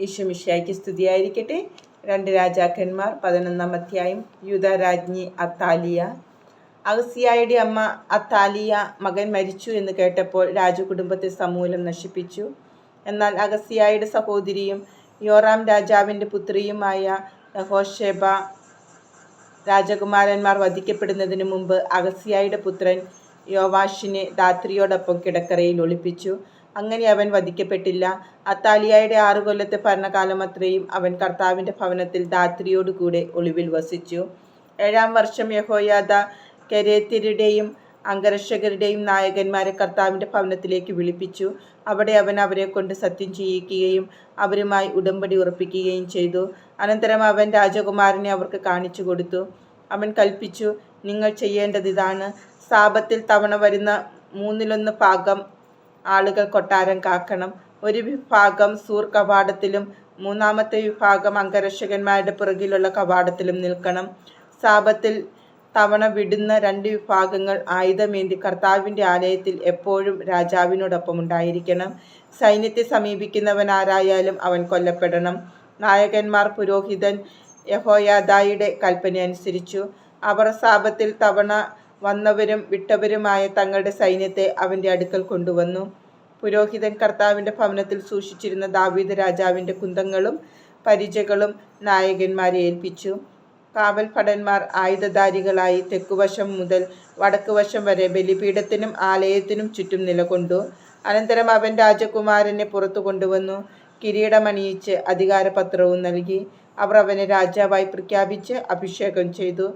ഈശുമിഷ്യായ്ക്ക് സ്തുതിയായിരിക്കട്ടെ. രണ്ട് രാജാക്കന്മാർ പതിനൊന്നാം അധ്യായം യുധരാജ്ഞി അത്താലിയ. അഗസിയായുടെ അമ്മ അത്താലിയ മകൻ മരിച്ചു എന്ന് കേട്ടപ്പോൾ രാജകുടുംബത്തെ സമൂലം നശിപ്പിച്ചു. എന്നാൽ അഗസിയായുടെ സഹോദരിയും യോറാം രാജാവിന്റെ പുത്രിയുമായ ഹോഷേബ രാജകുമാരന്മാർ വധിക്കപ്പെടുന്നതിന് മുമ്പ് അഗസിയായുടെ പുത്രൻ യോവാഷിനെ രാത്രിയോടൊപ്പം കിടക്കറയിൽ ഒളിപ്പിച്ചു. അങ്ങനെ അവൻ വധിക്കപ്പെട്ടില്ല. അത്താലിയായുടെ ആറു കൊല്ലത്തെ ഭരണകാലം അത്രയും അവൻ കർത്താവിന്റെ ഭവനത്തിൽ ധാത്രിയോടുകൂടെ ഒളിവിൽ വസിച്ചു. ഏഴാം വർഷം യഹോയാദ കരേത്തിരുടെയും അംഗരക്ഷകരുടെയും നായകന്മാരെ കർത്താവിന്റെ ഭവനത്തിലേക്ക് വിളിപ്പിച്ചു. അവിടെ അവൻ അവരെ കൊണ്ട് സത്യം ചെയ്യിക്കുകയും അവരുമായി ഉടമ്പടി ഉറപ്പിക്കുകയും ചെയ്തു. അനന്തരം അവൻ രാജകുമാരനെ അവർക്ക് കാണിച്ചു കൊടുത്തു. അവൻ കൽപ്പിച്ചു നിങ്ങൾ ചെയ്യേണ്ടത് ഇതാണ്. സാപത്തിൽ തവണ വരുന്ന മൂന്നിലൊന്ന് ഭാഗം ആളുകൾ കൊട്ടാരം കാക്കണം. ഒരു വിഭാഗം സൂർ കവാടത്തിലും മൂന്നാമത്തെ വിഭാഗം അംഗരക്ഷകന്മാരുടെ പിറകിലുള്ള കവാടത്തിലും നിൽക്കണം. സാപത്തിൽ തവണ വിടുന്ന രണ്ട് വിഭാഗങ്ങൾ ആയുധമേന്തി കർത്താവിന്റെ ആലയത്തിൽ എപ്പോഴും രാജാവിനോടൊപ്പം ഉണ്ടായിരിക്കണം. സൈന്യത്തെ സമീപിക്കുന്നവൻ ആരായാലും അവൻ കൊല്ലപ്പെടണം. നായകന്മാർ പുരോഹിതൻ യഹോയാദായുടെ കൽപ്പന അനുസരിച്ചു. അവർ സാപത്തിൽ തവണ വന്നവരും വിട്ടവരുമായ തങ്ങളുടെ സൈന്യത്തെ അവന്റെ അടുക്കൽ കൊണ്ടുവന്നു. പുരോഹിതൻ കർത്താവിന്റെ ഭവനത്തിൽ സൂക്ഷിച്ചിരുന്ന ദാവീദ് രാജാവിന്റെ കുന്തങ്ങളും പരിചകളും നായകന്മാരെ ഏൽപ്പിച്ചു. കാവൽ ഭടന്മാർ ആയുധധാരികളായി തെക്കുവശം മുതൽ വടക്കുവശം വരെ ബലിപീഠത്തിനും ആലയത്തിനും ചുറ്റും നിലകൊണ്ടു. അനന്തരം അവൻ രാജകുമാരനെ പുറത്തു കൊണ്ടുവന്നു. കിരീടമണിയിച്ച് അധികാരപത്രവും നൽകി. അവർ അവനെ രാജാവായി പ്രഖ്യാപിച്ച് അഭിഷേകം ചെയ്തു.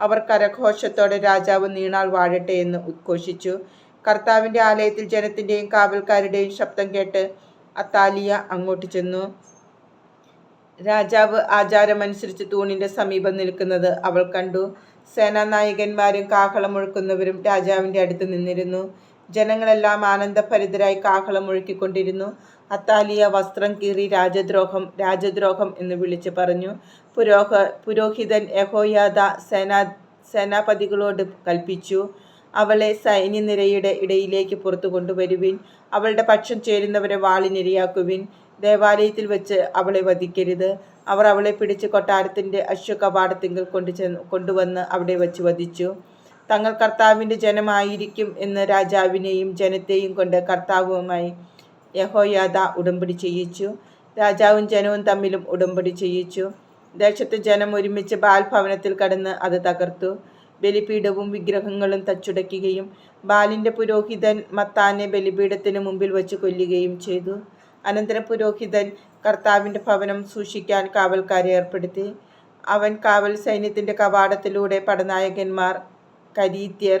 അവർ കരഘോഷത്തോടെ രാജാവ് നീണാൾ വാഴട്ടെ എന്ന് ഉദ്ഘോഷിച്ചു. കർത്താവിന്റെ ആലയത്തിൽ ജനത്തിന്റെയും കാവൽക്കാരുടെയും ശബ്ദം കേട്ട് അത്താലിയ അങ്ങോട്ട് ചെന്നു. രാജാവ് ആചാരമനുസരിച്ച് തൂണിന്റെ സമീപം നിൽക്കുന്നത് അവൾ കണ്ടു. സേനാനായകന്മാരും കാഹളം മുഴക്കുന്നവരും രാജാവിന്റെ അടുത്ത് നിന്നിരുന്നു. ജനങ്ങളെല്ലാം ആനന്ദഭരിതരായി കാഹളം മുഴക്കിക്കൊണ്ടിരുന്നു അത്താലിയ വസ്ത്രം കീറി രാജദ്രോഹം രാജദ്രോഹം എന്ന് വിളിച്ചു പറഞ്ഞു. പുരോഹ പുരോഹിതൻ യഹോയാദ സേനാ സേനാപതികളോട് കൽപ്പിച്ചു. അവളെ സൈന്യനിരയുടെ ഇടയിലേക്ക് പുറത്തു കൊണ്ടുവരുവിൻ. അവളുടെ പക്ഷം ചേരുന്നവരെ വാളിനിരയാക്കുവിൻ. ദേവാലയത്തിൽ വെച്ച് അവളെ വധിക്കരുത്. അവർ അവളെ പിടിച്ച് കൊട്ടാരത്തിന്റെ അശ്വകപാടത്തിങ്കൽ കൊണ്ടു ചെന്ന് കൊണ്ടുവന്ന് അവിടെ വെച്ച് വധിച്ചു. തങ്ങൾ കർത്താവിന്റെ ജനമായിരിക്കും എന്ന് രാജാവിനെയും ജനത്തെയും കൊണ്ട് കർത്താവുമായി യഹോയാദ ഉടമ്പടി ചെയ്യിച്ചു. രാജാവും ജനവും തമ്മിലും ഉടമ്പടി ചെയ്യിച്ചു. ദേശത്തെ ജനം ഒരുമിച്ച് ബാൽഭവനത്തിൽ കടന്ന് അത് തകർത്തു. ബലിപീഠവും വിഗ്രഹങ്ങളും തച്ചുടയ്ക്കുകയും ബാലിന്റെ പുരോഹിതൻ മത്താനെ ബലിപീഠത്തിന് മുമ്പിൽ വച്ച് കൊല്ലുകയും ചെയ്തു. അനന്തര പുരോഹിതൻ കർത്താവിന്റെ ഭവനം സൂക്ഷിക്കാൻ കാവൽക്കാരെ ഏർപ്പെടുത്തി. അവൻ കാവൽ സൈന്യത്തിന്റെ കവാടത്തിലൂടെ പടനായകന്മാർ കരീത്യർ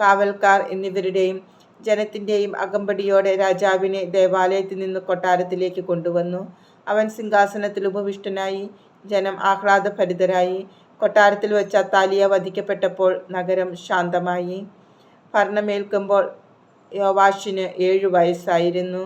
കാവൽക്കാർ എന്നിവരുടെയും ജനത്തിന്റെയും അകമ്പടിയോടെ രാജാവിനെ ദേവാലയത്തിൽ നിന്ന് കൊട്ടാരത്തിലേക്ക് കൊണ്ടുവന്നു. അവൻ സിംഹാസനത്തിൽ ഉപവിഷ്ടനായി ജനം ആഹ്ലാദഭരിതരായി കൊട്ടാരത്തിൽ വെച്ച് അത്താലിയ വധിക്കപ്പെട്ടപ്പോൾ നഗരം ശാന്തമായി. ഭരണമേൽക്കുമ്പോൾ യോവാഷിന് ഏഴു വയസ്സായിരുന്നു.